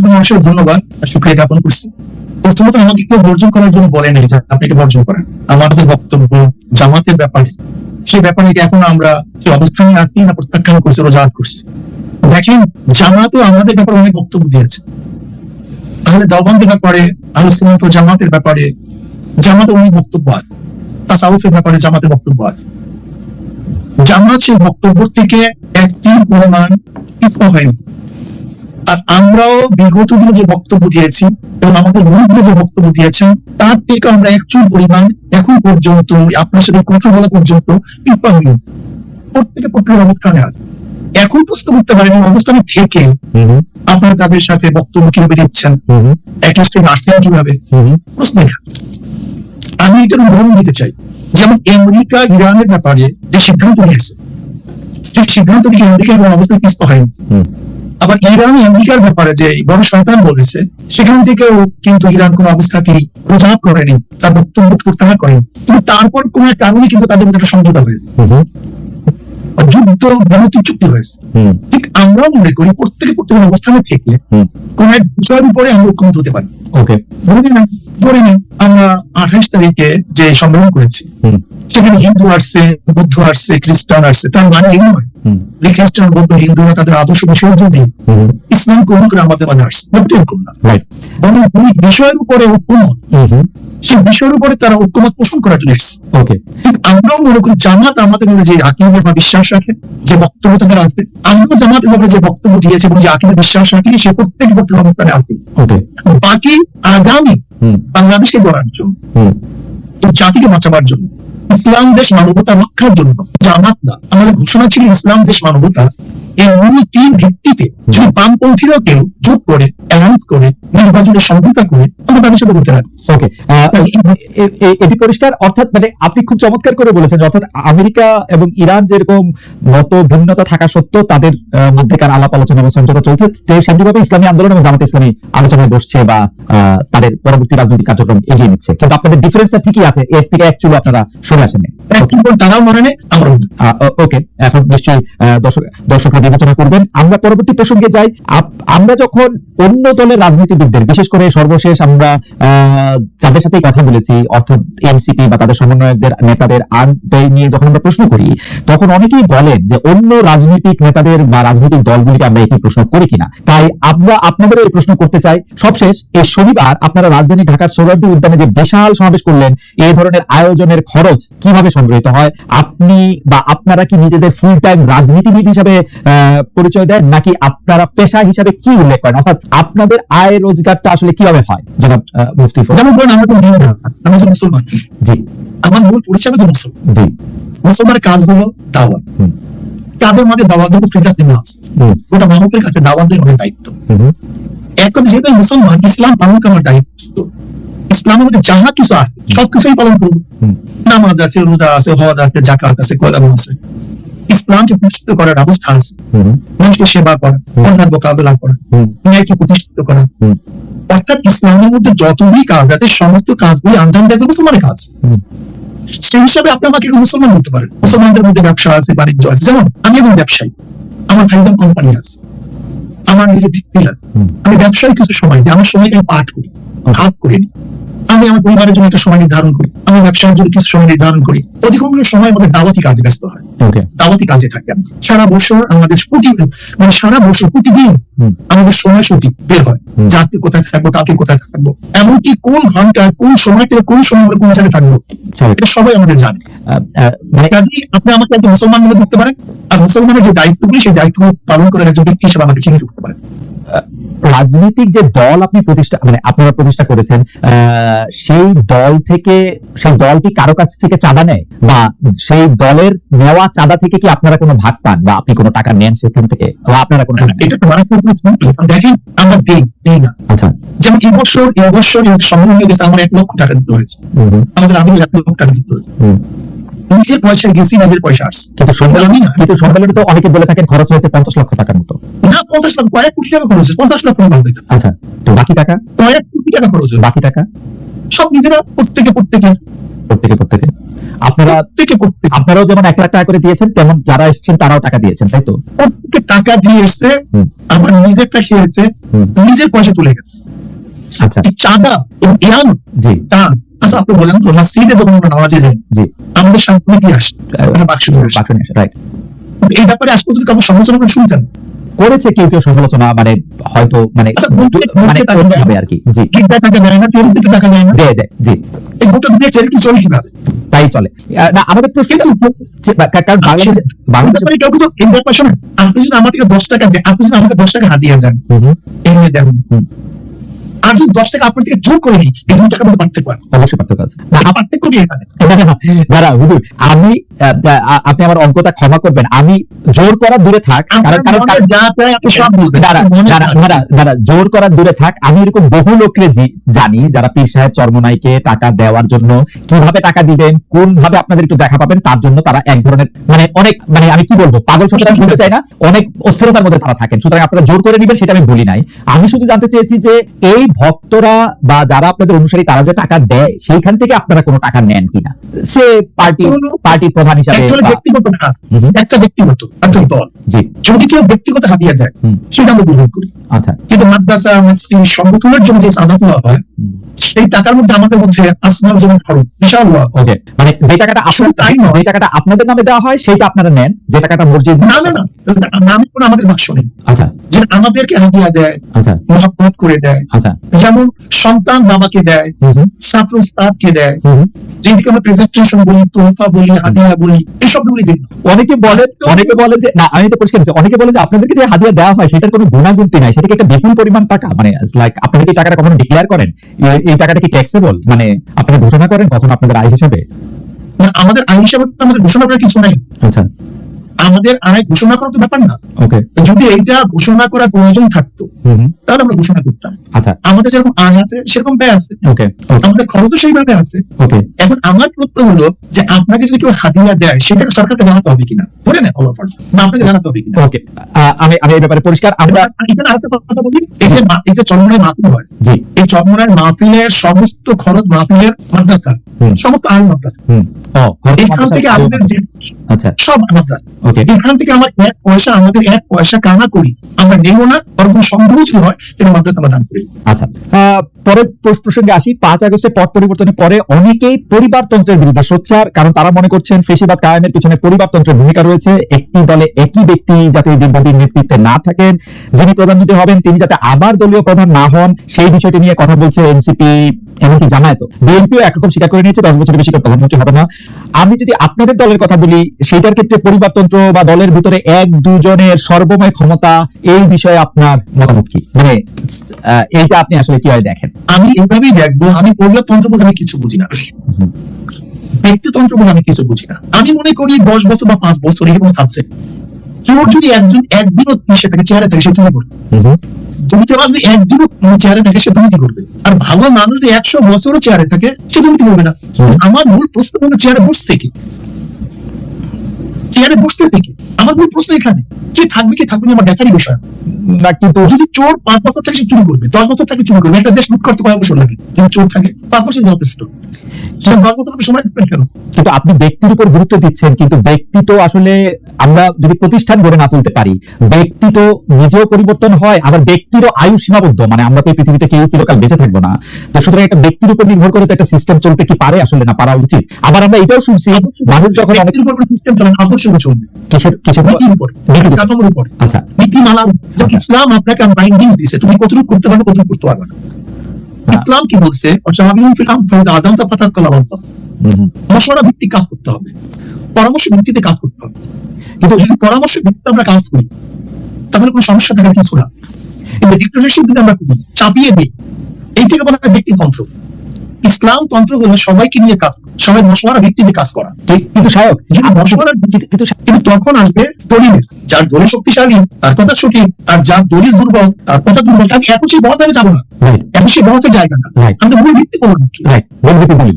আপনাকে অবশ্যই ধন্যবাদ আর জ্ঞাপন করছি। প্রথমত আমাকে কেউ বর্জন করার জন্য বলে নাই যে আপনি এটা বর্জন করেন। আমাদের বক্তব্য, জামাতের ব্যাপারে, সেই ব্যাপারে এখন আমরা যে অবস্থানে আছি না, প্রত্যাখ্যান করছি রোজাত করছি। দেখেন, জামাতও আমাদের ব্যাপারে অনেক বক্তব্য দিয়েছে। তাহলে দেওবন্দের ব্যাপারে আলোচনা জামাতের ব্যাপারে জামাতের অনেক বক্তব্য আছে। তাসাউফের ব্যাপারে জামাতের বক্তব্য আছে। জামাত সেই বক্তব্য থেকে একটি পরিমাণ পিছপা হয়নি। আর আমরাও বিগত দিনে যে বক্তব্য দিয়েছি এবং আমাদের মুরব্বী যে বক্তব্য দিয়েছেন তার থেকে আমরা একচুল পরিমাণ এখন পর্যন্ত আপনার সাথে কথা বলা পর্যন্ত হইনি প্রত্যেকে প্রত্যেকের অবস্থানে আছে। এখন প্রশ্ন করতে পারেন অবস্থানে থেকে আপনারা তাদের সাথে বক্তব্য কীভাবে দিচ্ছেন? অ্যাটলিস্ট আসছেন কীভাবে? প্রশ্ন আমি এটার উদাহরণ দিতে চাই। যেমন আমেরিকা ইরানের ব্যাপারে যে সিদ্ধান্ত নিয়েছে সেই সিদ্ধান্ত থেকে আমেরিকা এবং অবস্থায় পিছপা হয়নি। আবার ইরান আমেরিকার ব্যাপারে যে বড় শয়তান বলেছে সেখান থেকেও কিন্তু ইরান কোন অবস্থাতেই প্রচার করেনি তার বক্তব্য প্রত্যাহার করেনি। কিন্তু তারপর কোন এক কারণে কিন্তু তাদের মধ্যে একটা সমঝোতা হয়েছে যুদ্ধ বিরতি চুক্তি হয়েছে। ঠিক আমরাও মনে করি প্রত্যেকে প্রত্যেকের অবস্থানে থেকে। কোন এক বিষয়ের উপরে আমরা ঐক্যমত হতে পারি। ওকে ধরে নিন ধরে নিন আমরা আঠাশ তারিখে যে সম্মেলন করেছি। সেখানে হিন্দু আসছে বৌদ্ধ আসছে খ্রিস্টান আসছে তার মানে এই নয় যে খ্রিস্টান বৌদ্ধ হিন্দুরা তাদের আদর্শ বিষয়ের জন্য ইসলাম গ্রহণ করে আমাদের মাঝে আসছে। না। বরং বিষয়ের উপরে ঐক্যমত বিষয়ের উপরে তারা ঐক্যমত পোষণ করার জন্য এসছে ওকে আমরাও মনে করি জামাত আমাদের যে আকিদে বা বিশ্বাস রাখে যে বক্তব্য তাদের আছে আমরাও জামাতের ব্যাপারে যে বক্তব্য দিয়েছে এবং যে আকিদে বিশ্বাস রাখি সে প্রত্যেক বক্তব্য আছে। ওকে বাকি আগামী বাংলাদেশকে গড়ার জন্য জাতিকে বাঁচাবার জন্য ইসলাম দেশ মানবতা রক্ষার জন্য জামাত না। আমাদের ঘোষণা ছিল ইসলাম দেশ মানবতা এই নীতির ভিত্তিতে যদি কেউ যোগ করে অ্যানাউন্স করে নির্বাচনের সমঝোতা করে আমরা তাদের সাথে করতে ওকে এটি পরিষ্কার? অর্থাৎ মানে আপনি খুব চমৎকার করে বলেছেন অর্থাৎ আমেরিকা এবং ইরান যেরকম মত ভিন্নতা থাকা সত্ত্বেও তাদের মধ্যেকার আলাপ আলোচনা এবং সমঝোতা চলছে সেমনিভাবে ইসলামী আন্দোলন এবং জামাত ইসলামী আলোচনায় বসছে বা তাদের পরবর্তী রাজনৈতিক কার্যক্রম এগিয়ে নিচ্ছে। কিন্তু আপনাদের ডিফারেন্সটা ঠিকই আছে এর থেকে অ্যাকচুয়ালি আপনারা সরে আসেননি। কিন্তু তারাও মনে নেই ওকে এখন নিশ্চয়ই দর্শক দর্শকরা বিবেচনা করবেন। আমরা পরবর্তী প্রসঙ্গে যাই। আমরা যখন অন্য দলের রাজনীতিবিদদের, বিশেষ করে সর্বশেষ আমরা যাদের সাথে কথা বলেছি, অর্থাৎ এনসিপি বা তাদের সমন্বয়কদের, নেতাদের আড্ডায় নিয়ে যখন আমরা প্রশ্ন করি, তখন অনেকেই বলেন যে অন্য রাজনৈতিক নেতাদের বা রাজনৈতিক দলগুলিকে আমরা একই প্রশ্ন করি কিনা। তাই আমরা আপনাদের এই প্রশ্ন করতে চাই। সবশেষ, এই শনিবার আপনারা রাজধানী ঢাকার সোহরার্দি উদ্যানে যে বিশাল সমাবেশ করলেন, এই ধরনের আয়োজনের খরচ কীভাবে সংগৃহীত হয়? আপনি বা আপনারা কি নিজেদের ফুল টাইম রাজনীতিবিদ হিসাবে পরিচয় দেন নাকি আপনারা পেশা হিসাবে কি উল্লেখ করেন? অর্থাৎ আপনাদের আয় রোজগারটা আসলে কীভাবে হয়? জনাব মুফতি। যেমন ধরেন আমরা না, আমরা যে মুসলমান। জি। আমার মূল পরিচয় হচ্ছে মুসলমান। জি। মুসলমানের কাজ হলো দাওয়াত। তাদের মধ্যে দাওয়াত দেবো ফ্রিজার দিন আছে। হুম, গোটা মানবের কাছে দাওয়াত দেওয়া আমাদের দায়িত্ব। এক কথা যেহেতু মুসলমান ইসলাম পালন করা আমার দায়িত্ব। ইসলামের মধ্যে যাহা কিছু আছে সবকিছুই পালন করব। নামাজ আছে রোজা আছে হজ আছে জাকাত আছে কলাম আছে। ইসলামকে প্রতিষ্ঠিত করার ব্যবস্থা আছে। মানুষকে সেবা করা অন্যান্য মোকাবেলা করা ন্যায়কে প্রতিষ্ঠিত করা। অর্থাৎ ইসলামের মধ্যে যতগুলি কাজ আছে সমস্ত কাজগুলি আঞ্জাম দেয় মুসলমানের কাজ। সেই হিসাবে আপনি আমাকে মুসলমান বলতে পারেন। মুসলমানদের মধ্যে ব্যবসা আছে বাণিজ্য আছে। যেমন আমি একজন ব্যবসায়ী। আমার ভাইজান কোম্পানি আছে। আমার নিজের বিক্রি আছে। আমি ব্যবসায় কিছু সময় দিই আমার সময়কে আমি পাঠ করি ভাগ করে। নিই আমি আমার পরিবারের জন্য একটা সময় নির্ধারণ করি। আমি ব্যবসার জন্য কিছু সময় নির্ধারণ করি। অধিকাংশ সময় আমাদের দাওয়াতি কাজে ব্যস্ত হয়। দাওয়াতি কাজে থাকি সারা বছর আমাদের প্রতি মানে সারা বছর প্রতিদিন আমাদের সময় সূচি বের হয়। যে আজকে কোথায় থাকব কালকে কোথায় থাকব এমনকি কোন ঘন্টায় কোন সময় থেকে কোন সময় কোন জায়গায় থাকব এটা সবাই আমাদের জানে। আহ, আহ, মানে আপনি আমাকে একটা মুসলমান বলে দেখতে পারেন? আর মুসলমানের যে দায়িত্বগুলি সেই দায়িত্বগুলো পালন করার একজন ব্যক্তি হিসেবে আমাকে চিনে করতে পারেন। রাজনৈতিক যে দল আপনি প্রতিষ্ঠা মানে আপনারা প্রতিষ্ঠা করেছেন আহ, সেই দল থেকে সেই দলটি কারও কাছ থেকে চাঁদা নেয়? বা সেই দলের নেওয়া চাঁদা থেকে কি আপনারা কোনো ভাগ পান? বা আপনি কোনো টাকা নেন সেখান থেকে? বা আপনারা কোনো এটা তো দেখেন আমরা দেই দেই না। আচ্ছা। যেমন এই হয়ে গেছে আমার এক লক্ষ টাকা দিতে হয়েছে। আমাদের আমি এক লক্ষ টাকা দিতে হয়েছে। নিজের পয়সা গেছি নিজের পয়সা আসছে। কিন্তু সম্মেলনে কিন্তু সম্মেলনে তো অনেকে বলে থাকেন খরচ হয়েছে পঞ্চাশ লক্ষ টাকার মতো। না পঞ্চাশ লাখ কয়েক কোটি টাকা খরচ হয়েছে পঞ্চাশ লাখ কোনো আচ্ছা তো বাকি টাকা? কয়েক কোটি টাকা খরচ হয়েছে। বাকি টাকা? সব নিজেরা প্রত্যেকে প্রত্যেকে। প্রত্যেকে প্রত্যেকে। আপনারা প্রত্যেকে প্রত্যেকে। আপনারাও যেমন এক লাখ টাকা করে দিয়েছেন তেমন যারা এসেছেন তারাও টাকা দিয়েছেন তাই তো? প্রত্যেকে টাকা দিয়ে এসছে। আবার নিজেরটা খেয়েছে নিজের পয়সা চলে গেছে। আচ্ছা। চাঁদা এবং এয়ান জি। দান আচ্ছা আপনি বলেন তো আমরা নামাজে যাই জি। আমাদের সামনে কি আসে। বাক্স নিয়ে আসে। right. এই ব্যাপারে আজ পর্যন্ত কাউকে সমালোচনা করে শুনছেন? করেছে কেউ কেউ সমালোচনা মানে হয়তো মানে আচ্ছা, মানে হবে আর কি জি। টাকা দেয় না দেয় জি। এই তাই চলে। না আমাদের প্রশ্ন কারণ বাংলাদেশে বাংলাদেশে এই ব্যাপার শোনেন আপনি যদি আমার থেকে দশ টাকা দেন আপনি যদি আমাকে দশ টাকা হাতিয়ে দেন এমনি দেন। আর যদি দশ টাকা আপনার থেকে জোর করে নিই। এই দুই টাকার মধ্যে পার্থক্য আছে। অবশ্যই পার্থক্য আছে। পার্থক্য কি এখানে? দাঁড়া হুজুর আমি আপনি আমার অঙ্কটা ক্ষমা করবেন। আমি জোর করা দূরে থাক কারণ কারণ দাঁড়া জোর করার দূরে থাক। আমি এরকম বহু জানি যারা পীর সাহেব চর্মনাইকে টাকা দেওয়ার জন্য কীভাবে টাকা দিবেন কোন ভাবে আপনাদের একটু দেখা পাবেন তার জন্য তারা এক ধরনের মানে অনেক মানে আমি কি বলব? পাগল সুতরাং বলতে চাই না। অনেক অস্থিরতার মধ্যে তারা থাকেন। সুতরাং আপনারা জোর করে নিবেন সেটা আমি বলি নাই। আমি শুধু জানতে চেয়েছি যে এই ভক্তরা বা যারা আপনাদের অনুসারী তারা যে টাকা দেয় সেইখান থেকে আপনারা কোনো টাকা নেন কিনা? সে পার্টি পার্টি প্রধান হিসাবে ব্যক্তিগত না। একটা ব্যক্তিগত একজন দল। জি। যদি কেউ ব্যক্তিগত হাতিয়ার দেয় সেটা আমরা গ্রহণ করি। আচ্ছা। কিন্তু মাদ্রাসা মসজিদ সংগঠনের জন্য যে চাঁদা হয়। সেই টাকার মধ্যে আমাদের মধ্যে আসমাল যেমন খরচ বিশাল ওকে মানে যে টাকাটা আপনার তাই নয়। যে টাকাটা আপনাদের নামে দেওয়া হয় সেটা আপনারা নেন। যে টাকাটা মসজিদ না না না নামে কোনো আমাদের বাক্স নেই। আচ্ছা। যে আমাদেরকে হাতিয়া দেয় আচ্ছা। মহাপ্রত করে দেয়। আচ্ছা। যেমন সন্তান বাবাকে দেয় ছাত্র স্টাফকে দেয়। হুম। আমরা প্রেজেন্টেশন বলি তোহফা বলি হাদিয়া বলি এই শব্দগুলি দিন অনেকে বলেন অনেকে বলে যে না আমি তো পরিষ্কার অনেকে বলে যে আপনাদেরকে যে হাদিয়া দেওয়া হয় সেটার কোনো গুণাগুন্তি নাই সেটা কি একটা বিপুল পরিমাণ টাকা মানে লাইক আপনারা কি টাকাটা কখনো ডিক্লেয়ার করেন? এই- টাকাটা কি ট্যাক্সেবল মানে আপনারা ঘোষণা করেন কখন আপনাদের আয় হিসাবে? না, আমাদের আয় হিসাবে তো আমাদের ঘোষণা করার কিছু নাই। আচ্ছা। আমাদের আয় ঘোষণা করার তো ব্যাপার না। ওকে যদি এইটা ঘোষণা করার প্রয়োজন থাকতো তাহলে আমরা ঘোষণা করতাম। আচ্ছা। আমাদের যেরকম আয় আছে সেরকম ব্যয় আছে। ওকে আমাদের খরচও সেইভাবে আছে। ওকে এখন আমার প্রশ্ন হলো যে আপনাকে যদি কেউ দেয় সেটাকে সরকারকে জানাতে হবে কিনা? ধরে নেন না আপনাকে জানাতে হবে কিনা? ওকে আমি আমি এই ব্যাপারে পরিষ্কার আমরা এখানে আরেকটা কথা বলি এই যে এই যে চরমনায় মাহফিল হয় জি। এই চরমনায় মাহফিলের সমস্ত খরচ মাহফিলের মাদ্রাসা। সমস্ত আইন মাদ্রাসা। এখান থেকে আমাদের আচ্ছা। সব মাদ্রাসা। ওকে এখান থেকে আমার এক পয়সা আমাদের এক পয়সা কানা করি। আমরা নেব না বরং সম্ভব যদি হয় সেটা মাদ্রাসা আমরা দান করি। আচ্ছা প্রসঙ্গে আসি। পাঁচ আগস্টের পট পরিবর্তনের পরে অনেকেই পরিবারতন্ত্রের বিরুদ্ধে সোচ্চার, কারণ তারা মনে করছেন ফেসিবাদ কায়েমের পিছনে পরিবারতন্ত্রের ভূমিকা রয়েছে। একটি দলে একই ব্যক্তি যাতে দীর্ঘদিন নেতৃত্বে না থাকেন, যিনি প্রধানমন্ত্রী হবেন, তিনি যাতে আবার দলীয় প্রধান না হন, সেই বিষয়টি নিয়ে কথা বলছে এনসিপি এমনকি জামায়াত বিএনপিও একরকম স্বীকার করে নিয়েছে দশ বছরের বেশি প্রধানমন্ত্রী হবে না। আমি যদি আপনাদের দলের কথা বলি সেইটার ক্ষেত্রে পরিবারতন্ত্র বা দলের ভিতরে এক দুজনের সর্বময় ক্ষমতা এই বিষয়ে আপনার মতামত কি? মানে এইটা আপনি আসলে কীভাবে দেখেন? আমি এইভাবেই দেখব। আমি পরিবারতন্ত্র বলে আমি কিছু বুঝি না। ব্যক্তিতন্ত্র বলে আমি কিছু বুঝি না। আমি মনে করি দশ বছর বা পাঁচ বছর এরকম সাবজেক্ট চোর যদি একজন একদিনও সেটাকে চেহারা থাকে সে চুরি করবে জমিটাবাজ যদি একদিনও চেয়ারে থাকে, সে দুর্নীতি করবে। আর ভালো মানুষ যদি একশো বছরও চেয়ারে থাকে, সে দুর্নীতি করবে না। আমার মূল প্রশ্ন হলো চেয়ারে বসছে কি? চেয়ারে বসতেছে কি? আমার মূল প্রশ্ন এখানে। কি থাকবে কি থাকবে আমার দেখারই বিষয়। না কিন্তু যদি চোর পাঁচ বছর থেকে চুরি করবে দশ বছর থেকে চুরি করবে একটা দেশ লুট করতে কয়েক বছর লাগে যদি চোর থাকে পাঁচ বছর যথেষ্ট। সময় কেন? কিন্তু আপনি ব্যক্তির উপর গুরুত্ব দিচ্ছেন কিন্তু ব্যক্তি তো আসলে আমরা যদি প্রতিষ্ঠান গড়ে না তুলতে পারি ব্যক্তি তো নিজেও পরিবর্তন হয় আবার ব্যক্তিরও আয়ু সীমাবদ্ধ মানে আমরা তো এই পৃথিবীতে কেউ চিরকাল বেঁচে থাকব না। তো সুতরাং একটা ব্যক্তির উপর নির্ভর করে তো একটা সিস্টেম চলতে কি পারে আসলে না পারা উচিত? আবার আমরা এটাও শুনছি মানুষ যখন অনেক সিস্টেম চলে আকর্ষণ চলবে কিসের কিসের উপর? আচ্ছা। নীতিমালা আচ্ছা। ইসলাম আপনাকে বাইন্ডিংস দিছে। তুমি কতটুকু করতে পারবে কতটুকু করতে পারবে না। হ্যাঁ। ইসলাম কি বলছে? আদাম। মশলা ভিত্তিক কাজ করতে হবে। পরামর্শ ভিত্তিতে কাজ করতে হবে। কিন্তু যদি পরামর্শ ভিত্তিতে আমরা কাজ করি তাহলে কোনো সমস্যা থাকার কিছু না। কিন্তু ডিক্টেটরশিপ যদি আমরা চাপিয়ে দিই এই থেকে বলা হয় ব্যক্তিতন্ত্র। ইসলাম তন্ত্র হলো সবাইকে নিয়ে কাজ সবাই মশলার ভিত্তিতে কাজ করা। কিন্তু সায়ক কিন্তু- কিন্তু তখন আসবে দলিলের যার দলিল শক্তিশালী তার কথা সঠিক আর যার দলিল দুর্বল তার কথা দুর্বল আমি এখন সেই বহাতে যাব না। এখন সেই বহাতে জায়গা না। আমরা মূল ভিত্তি করব কি রাইট ভিত্তি দলিল।